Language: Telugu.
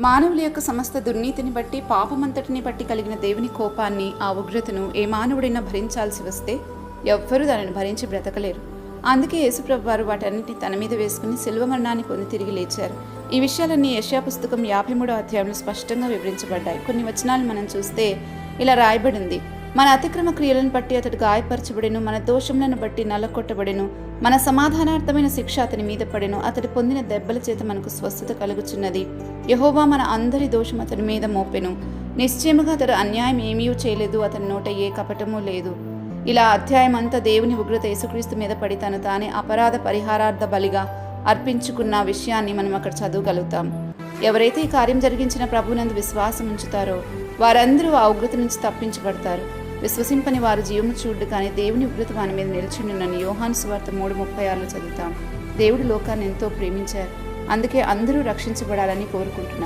మానవుల యొక్క సమస్త దుర్నీతిని బట్టి పాపమంతటిని బట్టి కలిగిన దేవుని కోపాన్ని ఆ ఉగ్రతను ఏ మానవుడైనా భరించాల్సి వస్తే ఎవ్వరూ దానిని భరించి బ్రతకలేరు. అందుకే యేసుప్రభు వారు వాటన్నిటిని తన మీద వేసుకుని శిల్వ మరణాన్ని పొంది తిరిగి లేచారు. ఈ విషయాలన్నీ యశా పుస్తకం యాభై మూడో అధ్యాయంలో స్పష్టంగా వివరించబడ్డాయి. కొన్ని వచనాలు మనం చూస్తే ఇలా రాయబడింది. మన అతిక్రమ క్రియలను బట్టి అతడు గాయపరచబడెను మన దోషములను బట్టి నల్లకొట్టబడెను మన సమాధానార్థమైన శిక్ష అతని మీద పడెను అతడు పొందిన దెబ్బల చేత మనకు స్వస్థత కలుగుచున్నది. యహోవా మన అందరి దోషం అతని మీద మోపెను. నిశ్చయముగా అతడు అన్యాయం ఏమీ చేయలేదు అతని నోట ఏ కపటమూ లేదు. ఇలా అధ్యాయం అంతా దేవుని ఉగ్రత యేసుక్రీస్తు మీద పడి తను తానే అపరాధ పరిహారార్థ బలిగా అర్పించుకున్న విషయాన్ని మనం అక్కడ చదవగలుగుతాం. ఎవరైతే ఈ కార్యం జరిగించిన ప్రభునందు విశ్వాసం ఉంచుతారో వారందరూ ఆ ఉగ్రత నుంచి తప్పించబడతారు. విశ్వసింపని వారు జీవము చూడు కానీ దేవుని ఉగ్రత వాని మీద నిలిచిండునని యోహాను సువార్త మూడు ముప్పై ఆరులో చదువుతాం. దేవుడు లోకాన్ని ఎంతో ప్రేమించారు. అందుకే అందరూ రక్షించబడాలని కోరుకుంటున్నారు.